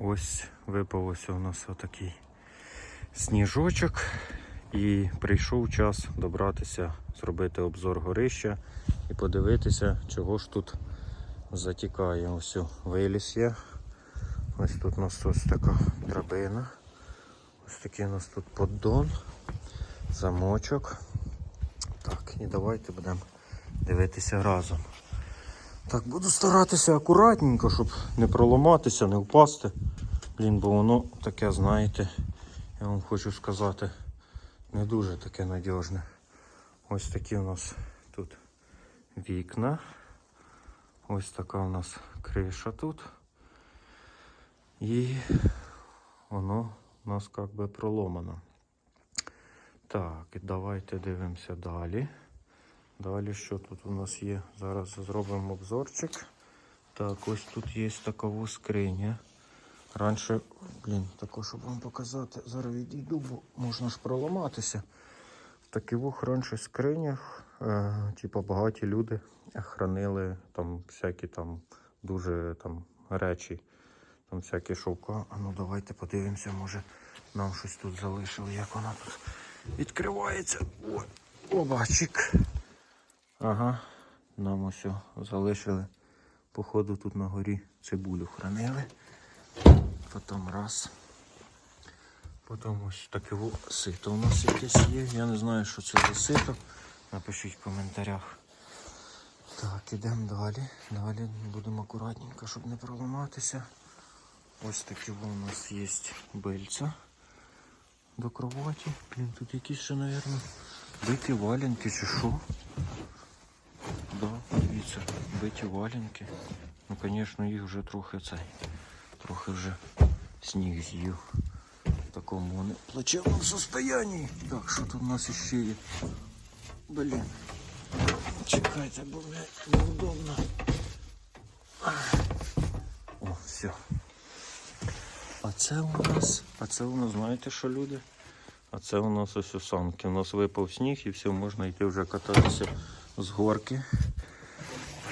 Ось випав ось у нас отакий сніжочок. І прийшов час добратися, зробити обзор горища і подивитися, чого ж тут затікає. Ось виліз є. Ось тут у нас ось така драбина. Ось такий у нас тут поддон, замочок. Так, і давайте будемо дивитися разом. Так, буду старатися акуратненько, щоб не проламатися, не впасти. Блін, бо воно таке, знаєте, я вам хочу сказати, не дуже таке надіжне. Ось такі у нас тут вікна. Ось така у нас криша тут. І воно у нас як би проломано. Так, давайте дивимося далі. Далі що тут у нас є? Зараз зробимо обзорчик. Так, ось тут є така скриня. Раніше, блін, також, щоб вам показати, зараз відійду, бо можна ж проламатися. В таких раніше скринях, е, типу, багаті люди хранили там всякі там дуже там речі, там всякі шовка. А ну давайте подивимося, може нам щось тут залишили, як вона тут відкривається. О, обачик. Ага, нам ось залишили. Походу тут на горі цибулю хранили. Потім раз. Потім ось таке сито у нас якесь є. Я не знаю, що це за сито. Напишіть в коментарях. Так, ідемо далі. Далі будемо акуратненько, щоб не проламатися. Ось такі у нас є бильця до кроваті. Блін, тут якісь ще, мабуть, биті валенки чи що. Да, дивіться, биті валенки. Ну, звісно, їх вже трохи цей. Трохи вже сніг з'їв. В такому вони плачевному состоянні. Так, що тут у нас іще є? Блін. Чекайте, бо мені неудобно. О, все. А це у нас, а це у нас, знаєте що, люди? А це у нас ось санки. У нас випав сніг і все, можна йти вже кататися з горки.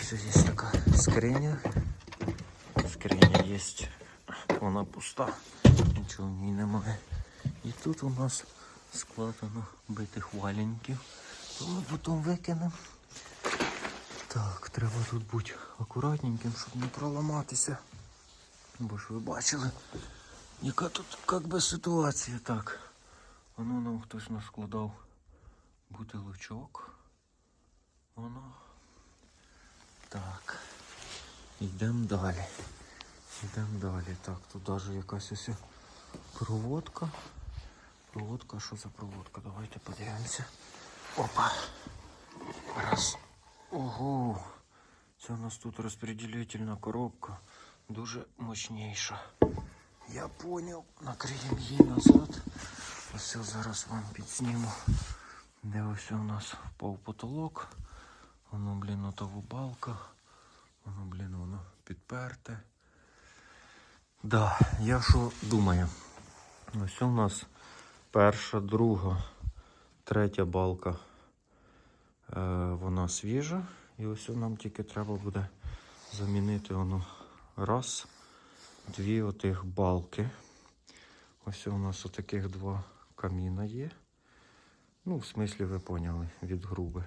Ось є така скриня. Скриня є. Вона пуста, нічого в ній немає. І тут у нас складено битих валеньків. То ми потім викинемо. Так, треба тут бути акуратненьким, щоб не проламатися. Бо ж ви бачили, яка тут як би ситуація. Так. Воно нам хтось наскладав бутилочок. Воно. Так. Йдемо далі. Йдемо далі. Так, тут навіть якась ось проводка. Проводка, що за проводка? Давайте подивимося. Опа. Раз. Ого. Це у нас тут розподілительна коробка. Дуже мощніша. Я поняв. Накриємо її назад. Ось зараз вам підсніму. Де ось у нас впав потолок. Воно, блін, отова балка. Воно, блін, воно підперте. Да, я що думаю? Ось у нас перша, друга, третя балка. Е, вона свіжа. І ось нам тільки треба буде замінити воно раз, дві отих балки. Ось у нас отаких два каміна є. Ну, в смислі, ви поняли, від груби.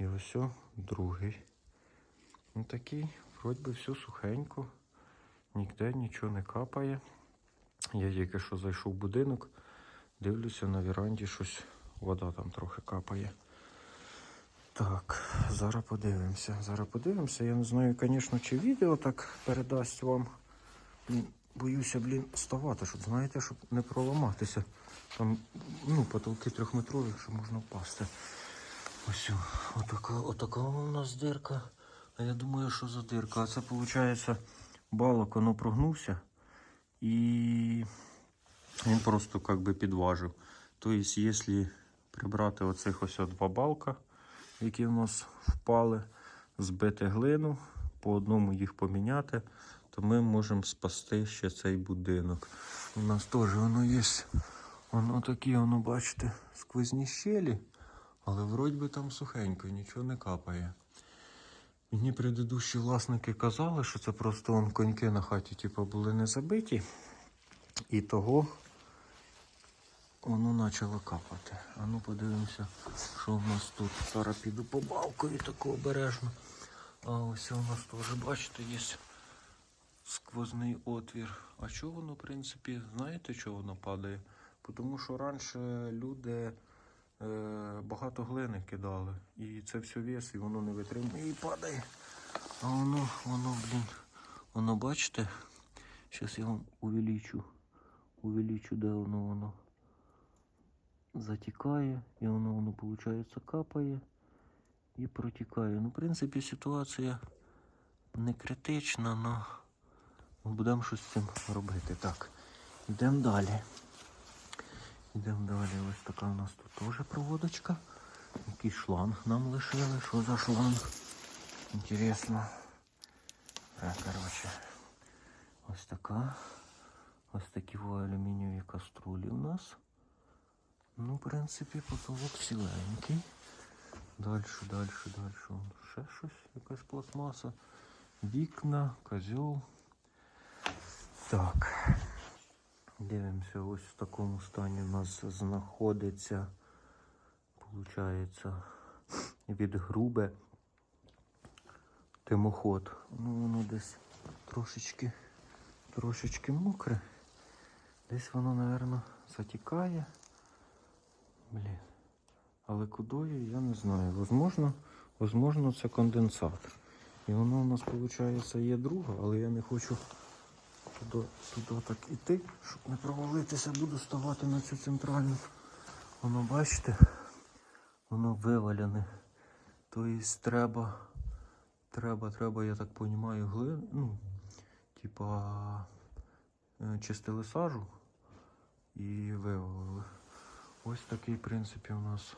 І ось о, другий. Ну такий, вроді би все сухенько, ніде нічого не капає. Я тільки що зайшов в будинок, дивлюся на віранді щось, вода там трохи капає. Так, зараз подивимося. Зараз подивимося. Я не знаю, звісно, чи відео так передасть вам. Боюся, блін, ставати, щоб знаєте, щоб не проламатися. Там, ну, потолки трьохметрові, що можна впасти. Ось отака, отака у нас дирка. А я думаю, що за дирка. А це виходить, балок воно прогнувся і він просто як би підважив. Тобто, якщо прибрати оцих ось два балка, які в нас впали, збити глину, по одному їх поміняти, то ми можемо спасти ще цей будинок. У нас теж воно є. Воно такі, воно, бачите, сквозні щелі, але вроді би там сухенько, нічого не капає. Мені предыдущі власники казали, що це просто он коньки на хаті типу, були не забиті. І того воно почало капати. А ну подивимося, що в нас тут. Зараз піду по балкою таку обережно. А ось у нас теж, бачите, є сквозний отвір. А чого воно, в принципі, знаєте, чого воно падає? Тому що раніше люди багато глини кидали. І це все вес, і воно не витримує і падає. А воно, воно, блін, воно, бачите? Зараз я вам увеличу. Увеличу, де воно воно затікає, і воно, воно, виходить, капає і протікає. Ну, в принципі, ситуація не критична, але будемо щось з цим робити. Так, йдемо далі. Йдемо далі. Ось така у нас тут теж проводочка. Який шланг нам лишили. Що за шланг? Інтересно. Так, коротше. Ось така. Ось такі во алюмінієві каструлі у нас. Ну, в принципі, потолок ціленький. Дальше, дальше, дальше. Вон Ще щось, якась пластмаса. Вікна, козьол. Так. Дивимося, ось в такому стані у нас знаходиться, получається, від грубе тимоход. Ну, воно десь трошечки, трошечки мокре. Десь воно, напевно, затікає. Блін. Але кудою я не знаю. Возможно, возможно, це конденсат. І воно у нас, виходить, є друга, але я не хочу туди, туди так іти, щоб не провалитися, буду ставати на цю центральну. Воно, бачите, воно виваляне. Тобто треба, треба, треба, я так розумію, глин, ну, типа е, чистили сажу і вивалили. Ось такий, в принципі, у нас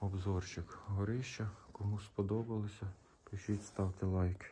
обзорчик горища. Кому сподобалося, пишіть, ставте лайки.